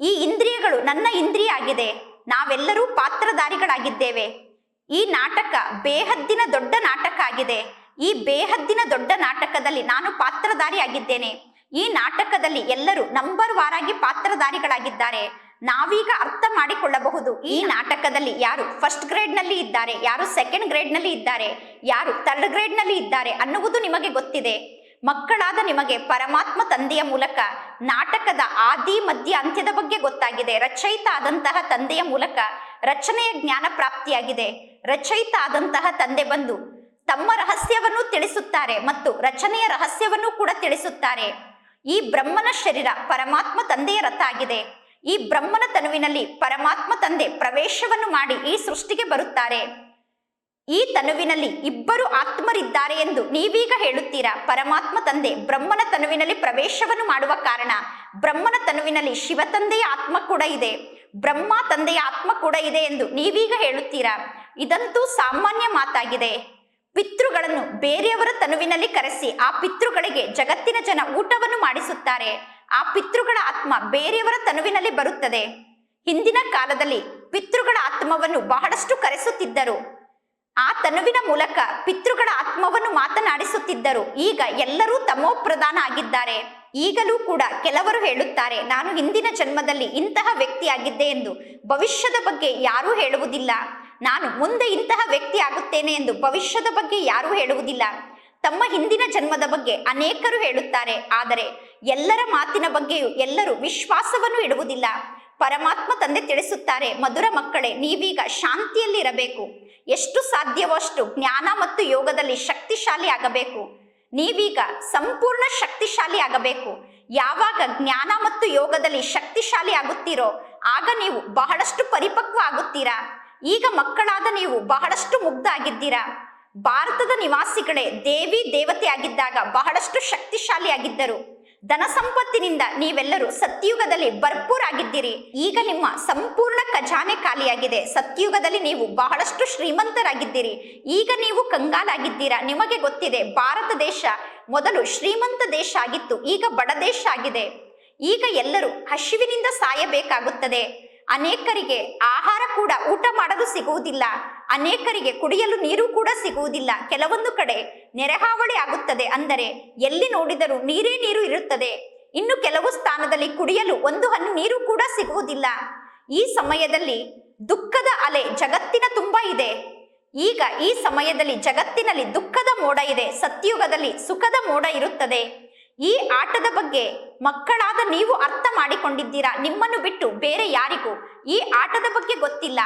ಈ ಇಂದ್ರಿಯಗಳು ನನ್ನ ಇಂದ್ರಿಯ ಆಗಿದೆ. ನಾವೆಲ್ಲರೂ ಪಾತ್ರಧಾರಿಗಳಾಗಿದ್ದೇವೆ. ಈ ನಾಟಕ ಬೇಹದ್ದಿನ ದೊಡ್ಡ ನಾಟಕ ಆಗಿದೆ. ಈ ಬೇಹದ್ದಿನ ದೊಡ್ಡ ನಾಟಕದಲ್ಲಿ ನಾನು ಪಾತ್ರಧಾರಿ ಆಗಿದ್ದೇನೆ ಈ ನಾಟಕದಲ್ಲಿ ಎಲ್ಲರೂ ನಂಬರ್ ವಾರಾಗಿ ಪಾತ್ರಧಾರಿಗಳಾಗಿದ್ದಾರೆ. ನಾವೀಗ ಅರ್ಥ ಮಾಡಿಕೊಳ್ಳಬಹುದು. ಈ ನಾಟಕದಲ್ಲಿ ಯಾರು ಫಸ್ಟ್ ಗ್ರೇಡ್ನಲ್ಲಿ ಇದ್ದಾರೆ, ಯಾರು ಸೆಕೆಂಡ್ ಗ್ರೇಡ್ನಲ್ಲಿ ಇದ್ದಾರೆ, ಯಾರು ಥರ್ಡ್ ಗ್ರೇಡ್ನಲ್ಲಿ ಇದ್ದಾರೆ ಅನ್ನುವುದು ನಿಮಗೆ ಗೊತ್ತಿದೆ. ಮಕ್ಕಳಾದ ನಿಮಗೆ ಪರಮಾತ್ಮ ತಂದೆಯ ಮೂಲಕ ನಾಟಕದ ಆದಿ ಮಧ್ಯ ಅಂತ್ಯದ ಬಗ್ಗೆ ಗೊತ್ತಾಗಿದೆ. ರಚಯಿತ ಆದಂತಹ ತಂದೆಯ ಮೂಲಕ ರಚನೆಯ ಜ್ಞಾನ ಪ್ರಾಪ್ತಿಯಾಗಿದೆ. ರಚಯಿತ ಆದಂತಹ ತಂದೆ ಬಂದು ತಮ್ಮ ರಹಸ್ಯವನ್ನು ತಿಳಿಸುತ್ತಾರೆ ಮತ್ತು ರಚನೆಯ ರಹಸ್ಯವನ್ನು ಕೂಡ ತಿಳಿಸುತ್ತಾರೆ. ಈ ಬ್ರಹ್ಮನ ಶರೀರ ಪರಮಾತ್ಮ ತಂದೆಯ ರಥ ಆಗಿದೆ. ಈ ಬ್ರಹ್ಮನ ತನುವಿನಲ್ಲಿ ಪರಮಾತ್ಮ ತಂದೆ ಪ್ರವೇಶವನ್ನು ಮಾಡಿ ಈ ಸೃಷ್ಟಿಗೆ ಬರುತ್ತಾರೆ. ಈ ತನುವಿನಲ್ಲಿ ಇಬ್ಬರು ಆತ್ಮರಿದ್ದಾರೆ ಎಂದು ನೀವೀಗ ಹೇಳುತ್ತೀರಾ? ಪರಮಾತ್ಮ ತಂದೆ ಬ್ರಹ್ಮನ ತನುವಿನಲ್ಲಿ ಪ್ರವೇಶವನ್ನು ಮಾಡುವ ಕಾರಣ. ಬ್ರಹ್ಮನ ತನುವಿನಲ್ಲಿ ಶಿವ ತಂದೆಯ ಆತ್ಮ ಕೂಡ ಇದೆ. ಬ್ರಹ್ಮ ತಂದೆಯ ಆತ್ಮ ಕೂಡ ಇದೆ ಎಂದು ನೀವೀಗ ಹೇಳುತ್ತೀರಾ? ಇದಂತೂ ಸಾಮಾನ್ಯ ಮಾತಾಗಿದೆ. ಪಿತೃಗಳನ್ನು ಬೇರೆಯವರ ತನುವಿನಲ್ಲಿ ಕರೆಸಿ ಆ ಪಿತೃಗಳಿಗೆ ಜಗತ್ತಿನ ಜನ ಊಟವನ್ನು ಮಾಡಿಸುತ್ತಾರೆ. ಆ ಪಿತೃಗಳ ಆತ್ಮ ಬೇರೆಯವರ ತನುವಿನಲ್ಲಿ ಬರುತ್ತದೆ. ಹಿಂದಿನ ಕಾಲದಲ್ಲಿ ಪಿತೃಗಳ ಆತ್ಮವನ್ನು ಬಹಳಷ್ಟು ಕರೆಸುತ್ತಿದ್ದರು. ಆ ತನುವಿನ ಮೂಲಕ ಪಿತೃಗಳ ಆತ್ಮವನ್ನು ಮಾತನಾಡಿಸುತ್ತಿದ್ದರು. ಈಗ ಎಲ್ಲರೂ ತಮೋಪ್ರಧಾನ ಆಗಿದ್ದಾರೆ. ಈಗಲೂ ಕೂಡ ಕೆಲವರು ಹೇಳುತ್ತಾರೆ, ನಾನು ಹಿಂದಿನ ಜನ್ಮದಲ್ಲಿ ಇಂತಹ ವ್ಯಕ್ತಿಯಾಗಿದ್ದೆ ಎಂದು. ಭವಿಷ್ಯದ ಬಗ್ಗೆ ಯಾರೂ ಹೇಳುವುದಿಲ್ಲ. ನಾನು ಮುಂದೆ ಇಂತಹ ವ್ಯಕ್ತಿ ಆಗುತ್ತೇನೆ ಎಂದು ಭವಿಷ್ಯದ ಬಗ್ಗೆ ಯಾರೂ ಹೇಳುವುದಿಲ್ಲ. ತಮ್ಮ ಹಿಂದಿನ ಜನ್ಮದ ಬಗ್ಗೆ ಅನೇಕರು ಹೇಳುತ್ತಾರೆ. ಆದರೆ ಎಲ್ಲರ ಮಾತಿನ ಬಗ್ಗೆಯೂ ಎಲ್ಲರೂ ವಿಶ್ವಾಸವನ್ನು ಇಡುವುದಿಲ್ಲ. ಪರಮಾತ್ಮ ತಂದೆ ತಿಳಿಸುತ್ತಾರೆ, ಮಧುರ ಮಕ್ಕಳೇ, ನೀವೀಗ ಶಾಂತಿಯಲ್ಲಿ ಇರಬೇಕು ಎಷ್ಟು ಸಾಧ್ಯವೋ ಅಷ್ಟು ಜ್ಞಾನ ಮತ್ತು ಯೋಗದಲ್ಲಿ ಶಕ್ತಿಶಾಲಿ ಆಗಬೇಕು. ನೀವೀಗ ಸಂಪೂರ್ಣ ಶಕ್ತಿಶಾಲಿ ಆಗಬೇಕು. ಯಾವಾಗ ಜ್ಞಾನ ಮತ್ತು ಯೋಗದಲ್ಲಿ ಶಕ್ತಿಶಾಲಿ ಆಗುತ್ತೀರೋ, ಆಗ ನೀವು ಬಹಳಷ್ಟು ಪರಿಪಕ್ವ ಆಗುತ್ತೀರಾ. ಈಗ ಮಕ್ಕಳಾದ ನೀವು ಬಹಳಷ್ಟು ಮುಗ್ಧ ಆಗಿದ್ದೀರಾ ಭಾರತದ ನಿವಾಸಿಗಳೇ ದೇವಿ ದೇವತೆ ಆಗಿದ್ದಾಗ ಬಹಳಷ್ಟು ಶಕ್ತಿಶಾಲಿ ಆಗಿದ್ದರು ಧನ ಸಂಪತ್ತಿನಿಂದ ನೀವೆಲ್ಲರೂ ಸತ್ಯುಗದಲ್ಲಿ ಭರ್ಪೂರಾಗಿದ್ದೀರಿ ಈಗ ನಿಮ್ಮ ಸಂಪೂರ್ಣ ಖಜಾನೆ ಖಾಲಿಯಾಗಿದೆ. ಸತ್ಯುಗದಲ್ಲಿ ನೀವು ಬಹಳಷ್ಟು ಶ್ರೀಮಂತರಾಗಿದ್ದೀರಿ. ಈಗ ನೀವು ಕಂಗಾಲಾಗಿದ್ದೀರಾ? ನಿಮಗೆ ಗೊತ್ತಿದೆ, ಭಾರತ ದೇಶ ಮೊದಲು ಶ್ರೀಮಂತ ದೇಶ ಆಗಿತ್ತು, ಈಗ ಬಡ ದೇಶ ಆಗಿದೆ. ಈಗ ಎಲ್ಲರೂ ಹಸಿವಿನಿಂದ ಸಾಯಬೇಕಾಗುತ್ತದೆ. ಅನೇಕರಿಗೆ ಆಹಾರ ಕೂಡ ಊಟ ಮಾಡಲು ಸಿಗುವುದಿಲ್ಲ. ಅನೇಕರಿಗೆ ಕುಡಿಯಲು ನೀರು ಕೂಡ ಸಿಗುವುದಿಲ್ಲ. ಕೆಲವೊಂದು ಕಡೆ ನೆರೆಹಾವಳಿ ಆಗುತ್ತದೆ. ಅಂದರೆ ಎಲ್ಲಿ ನೋಡಿದರೂ ನೀರೇ ನೀರು ಇರುತ್ತದೆ. ಇನ್ನು ಕೆಲವು ಸ್ಥಾನದಲ್ಲಿ ಕುಡಿಯಲು ಒಂದು ಹನಿ ನೀರು ಕೂಡ ಸಿಗುವುದಿಲ್ಲ. ಈ ಸಮಯದಲ್ಲಿ ದುಃಖದ ಅಲೆ ಜಗತ್ತಿನ ತುಂಬ ಇದೆ. ಈಗ ಈ ಸಮಯದಲ್ಲಿ ಜಗತ್ತಿನಲ್ಲಿ ದುಃಖದ ಮೋಡ ಇದೆ. ಸತ್ಯುಗದಲ್ಲಿ ಸುಖದ ಮೋಡ ಇರುತ್ತದೆ. ಈ ಆಟದ ಬಗ್ಗೆ ಮಕ್ಕಳಾದ ನೀವು ಅರ್ಥ ಮಾಡಿಕೊಂಡಿದ್ದೀರಾ? ನಿಮ್ಮನ್ನು ಬಿಟ್ಟು ಬೇರೆ ಯಾರಿಗೂ? ಈ ಆಟದ ಬಗ್ಗೆ ಗೊತ್ತಿಲ್ಲ.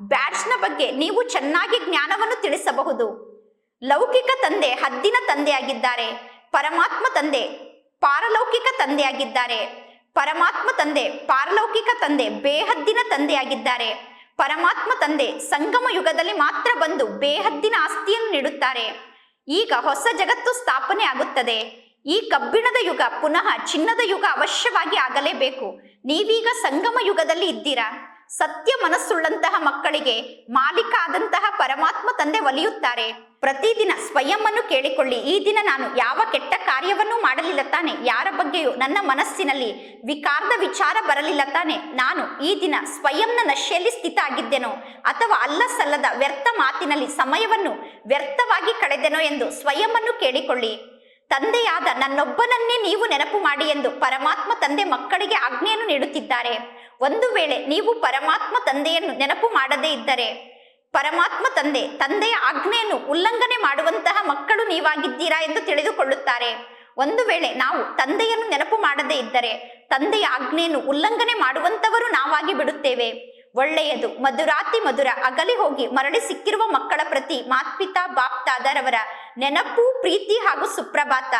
ಬ್ಯಾಟ್ಸ್ನ ಬಗ್ಗೆ ನೀವು ಚೆನ್ನಾಗಿ ಜ್ಞಾನವನ್ನು ತಿಳಿಸಬಹುದು. ಲೌಕಿಕ ತಂದೆ ಹದ್ದಿನ ತಂದೆಯಾಗಿದ್ದಾರೆ. ಪರಮಾತ್ಮ ತಂದೆ ಪಾರಲೌಕಿಕ ತಂದೆಯಾಗಿದ್ದಾರೆ. ಪರಮಾತ್ಮ ತಂದೆ ಪಾರಲೌಕಿಕ ತಂದೆ ಬೇಹದ್ದಿನ ತಂದೆಯಾಗಿದ್ದಾರೆ. ಪರಮಾತ್ಮ ತಂದೆ ಸಂಗಮ ಯುಗದಲ್ಲಿ ಮಾತ್ರ ಬಂದು ಬೇಹದ್ದಿನ ಆಸ್ತಿಯನ್ನು ನೀಡುತ್ತಾರೆ. ಈಗ ಹೊಸ ಜಗತ್ತು ಸ್ಥಾಪನೆ ಆಗುತ್ತದೆ ಈ ಕಬ್ಬಿಣದ ಯುಗ ಪುನಃ ಚಿನ್ನದ ಯುಗ ಅವಶ್ಯವಾಗಿ ಆಗಲೇಬೇಕು. ನೀವೀಗ ಸಂಗಮ ಯುಗದಲ್ಲಿ ಇದ್ದೀರಾ? ಸತ್ಯ ಮನಸ್ಸುಳ್ಳಂತಹ ಮಕ್ಕಳಿಗೆ ಮಾಲೀಕ ಆದಂತಹ ಪರಮಾತ್ಮ ತಂದೆ ಒಲಿಯುತ್ತಾರೆ. ಪ್ರತಿದಿನ ಸ್ವಯಂವನ್ನು ಕೇಳಿಕೊಳ್ಳಿ. ಈ ದಿನ ನಾನು ಯಾವ ಕೆಟ್ಟ ಕಾರ್ಯವನ್ನೂ ಮಾಡಲಿಲ್ಲ ತಾನೆ. ಯಾರ ಬಗ್ಗೆಯೂ ನನ್ನ ಮನಸ್ಸಿನಲ್ಲಿ ವಿಕಾರದ ವಿಚಾರ ಬರಲಿಲ್ಲ ತಾನೆ. ನಾನು ಈ ದಿನ ಸ್ವಯಂನ ನಶೆಯಲ್ಲಿ ಸ್ಥಿತ ಆಗಿದ್ದೇನೋ ಅಥವಾ ಅಲ್ಲ ಸಲ್ಲದ ವ್ಯರ್ಥ ಮಾತಿನಲ್ಲಿ ಸಮಯವನ್ನು ವ್ಯರ್ಥವಾಗಿ ಕಳೆದೆನೋ ಎಂದು ಸ್ವಯಂವನ್ನು ಕೇಳಿಕೊಳ್ಳಿ. ತಂದೆಯಾದ ನನ್ನೊಬ್ಬನನ್ನೇ ನೀವು ನೆನಪು ಮಾಡಿ ಎಂದು ಪರಮಾತ್ಮ ತಂದೆ ಮಕ್ಕಳಿಗೆ ಆಜ್ಞೆಯನ್ನು ನೀಡುತ್ತಿದ್ದಾರೆ. ಒಂದು ವೇಳೆ ನೀವು ಪರಮಾತ್ಮ ತಂದೆಯನ್ನು ನೆನಪು ಮಾಡದೇ ಇದ್ದರೆ, ಪರಮಾತ್ಮ ತಂದೆ ತಂದೆಯ ಆಜ್ಞೆಯನ್ನು ಉಲ್ಲಂಘನೆ ಮಾಡುವಂತಹ ಮಕ್ಕಳು ನೀವಾಗಿದ್ದೀರಾ ಎಂದು ತಿಳಿದುಕೊಳ್ಳುತ್ತಾರೆ. ಒಂದು ವೇಳೆ ನಾವು ತಂದೆಯನ್ನು ನೆನಪು ಮಾಡದೇ ಇದ್ದರೆ, ತಂದೆಯ ಆಜ್ಞೆಯನ್ನು ಉಲ್ಲಂಘನೆ ಮಾಡುವಂತವರು ನಾವಾಗಿ ಬಿಡುತ್ತೇವೆ ಒಳ್ಳೆಯದು. ಮಧುರಾತಿ ಮಧುರ. ಅಗಲಿ ಹೋಗಿ ಮರಳಿ ಸಿಕ್ಕಿರುವ ಮಕ್ಕಳ ಪ್ರತಿ ಮಾತ್ಪಿತಾ, ಬಾಪ್ತಾದರವರ ನೆನಪು, ಪ್ರೀತಿ ಹಾಗೂ ಸುಪ್ರಭಾತ.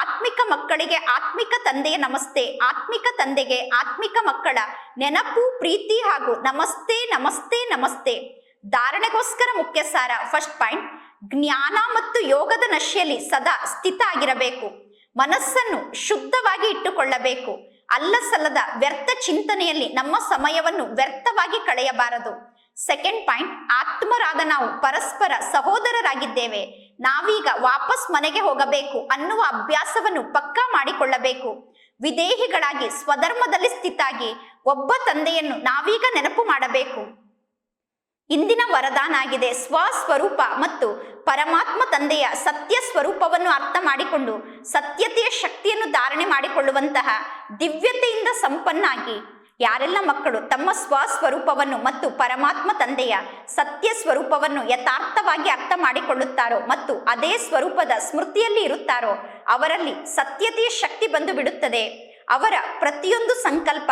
ಆತ್ಮಿಕ ಮಕ್ಕಳಿಗೆ ಆತ್ಮಿಕ ತಂದೆಯ ನಮಸ್ತೆ. ಆತ್ಮಿಕ ತಂದೆಗೆ ಆತ್ಮಿಕ ಮಕ್ಕಳ ನೆನಪು, ಪ್ರೀತಿ ಹಾಗೂ ನಮಸ್ತೆ ನಮಸ್ತೆ ನಮಸ್ತೆ. ಧಾರಣೆಗೋಸ್ಕರ ಮುಖ್ಯ ಸಾರ ಫಸ್ಟ್ ಪಾಯಿಂಟ್, ಜ್ಞಾನ ಮತ್ತು ಯೋಗದ ನಶೆಯಲ್ಲಿ ಸದಾ ಸ್ಥಿತ ಆಗಿರಬೇಕು. ಮನಸ್ಸನ್ನು ಶುದ್ಧವಾಗಿ ಇಟ್ಟುಕೊಳ್ಳಬೇಕು. ಅಲ್ಲ ಸಲ್ಲದ ವ್ಯರ್ಥ ಚಿಂತನೆಯಲ್ಲಿ ನಮ್ಮ ಸಮಯವನ್ನು ವ್ಯರ್ಥವಾಗಿ ಕಳೆಯಬಾರದು. ಸೆಕೆಂಡ್ ಪಾಯಿಂಟ್ ಆತ್ಮರಾದ ನಾವು ಪರಸ್ಪರ ಸಹೋದರರಾಗಿದ್ದೇವೆ. ನಾವೀಗ ವಾಪಸ್ ಮನೆಗೆ ಹೋಗಬೇಕು ಅನ್ನುವ ಅಭ್ಯಾಸವನ್ನು ಪಕ್ಕಾ ಮಾಡಿಕೊಳ್ಳಬೇಕು. ವಿದೇಹಿಗಳಾಗಿ ಸ್ವಧರ್ಮದಲ್ಲಿ ಸ್ಥಿತಾಗಿ ಒಬ್ಬ ತಂದೆಯನ್ನು ನಾವೀಗ ನೆನಪು ಮಾಡಬೇಕು. ಇಂದಿನ ವರದಾನ ಆಗಿದೆ ಸ್ವಸ್ವರೂಪ ಮತ್ತು ಪರಮಾತ್ಮ ತಂದೆಯ ಸತ್ಯ ಸ್ವರೂಪವನ್ನು ಅರ್ಥ ಮಾಡಿಕೊಂಡು ಸತ್ಯತೆಯ ಶಕ್ತಿಯನ್ನು ಧಾರಣೆ ಮಾಡಿಕೊಳ್ಳುವಂತಹ ದಿವ್ಯತೆಯಿಂದ ಸಂಪನ್ನಾಗಿ ಯಾರೆಲ್ಲ ಮಕ್ಕಳು ತಮ್ಮ ಸ್ವಸ್ವರೂಪವನ್ನು ಮತ್ತು ಪರಮಾತ್ಮ ತಂದೆಯ ಸತ್ಯ ಸ್ವರೂಪವನ್ನು ಯಥಾರ್ಥವಾಗಿ ಅರ್ಥ ಮಾಡಿಕೊಳ್ಳುತ್ತಾರೋ ಮತ್ತು ಅದೇ ಸ್ವರೂಪದ ಸ್ಮೃತಿಯಲ್ಲಿ ಇರುತ್ತಾರೋ ಅವರಲ್ಲಿ ಸತ್ಯತೆಯ ಶಕ್ತಿ ಬಂದು ಬಿಡುತ್ತದೆ. ಅವರ ಪ್ರತಿಯೊಂದು ಸಂಕಲ್ಪ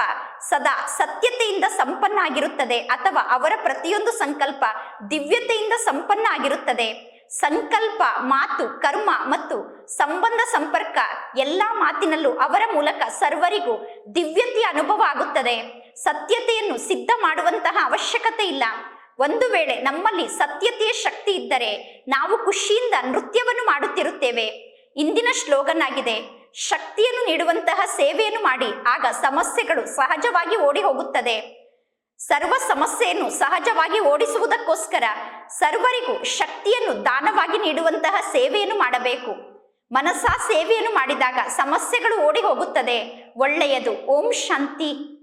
ಸದಾ ಸತ್ಯತೆಯಿಂದ ಸಂಪನ್ನ ಆಗಿರುತ್ತದೆ ಅಥವಾ ಅವರ ಪ್ರತಿಯೊಂದು ಸಂಕಲ್ಪ ದಿವ್ಯತೆಯಿಂದ ಸಂಪನ್ನ ಆಗಿರುತ್ತದೆ ಸಂಕಲ್ಪ, ಮಾತು, ಕರ್ಮ ಮತ್ತು ಸಂಬಂಧ ಸಂಪರ್ಕ ಎಲ್ಲ ಮಾತಿನಲ್ಲೂ ಅವರ ಮೂಲಕ ಸರ್ವರಿಗೂ ದಿವ್ಯತೆಯ ಅನುಭವ ಆಗುತ್ತದೆ. ಸತ್ಯತೆಯನ್ನು ಸಿದ್ಧ ಮಾಡುವಂತಹ ಅವಶ್ಯಕತೆ ಇಲ್ಲ. ಒಂದು ವೇಳೆ ನಮ್ಮಲ್ಲಿ ಸತ್ಯತೆಯ ಶಕ್ತಿ ಇದ್ದರೆ ನಾವು ಖುಷಿಯಿಂದ ನೃತ್ಯವನ್ನು ಮಾಡುತ್ತಿರುತ್ತೇವೆ. ಇಂದಿನ ಶ್ಲೋಗನ್ ಆಗಿದೆ ಶಕ್ತಿಯನ್ನು ನೀಡುವಂತಹ ಸೇವೆಯನ್ನು ಮಾಡಿ, ಆಗ ಸಮಸ್ಯೆಗಳು ಸಹಜವಾಗಿ ಓಡಿ ಹೋಗುತ್ತದೆ. ಸರ್ವ ಸಮಸ್ಯೆಯನ್ನು ಸಹಜವಾಗಿ ಓಡಿಸುವುದಕ್ಕೋಸ್ಕರ ಸರ್ವರಿಗೂ ಶಕ್ತಿಯನ್ನು ದಾನವಾಗಿ ನೀಡುವಂತಹ ಸೇವೆಯನ್ನು ಮಾಡಬೇಕು. ಮನಸ್ಸಾ ಸೇವೆಯನ್ನು ಮಾಡಿದಾಗ ಸಮಸ್ಯೆಗಳು ಓಡಿ ಹೋಗುತ್ತದೆ. ಒಳ್ಳೆಯದು. ಓಂ ಶಾಂತಿ.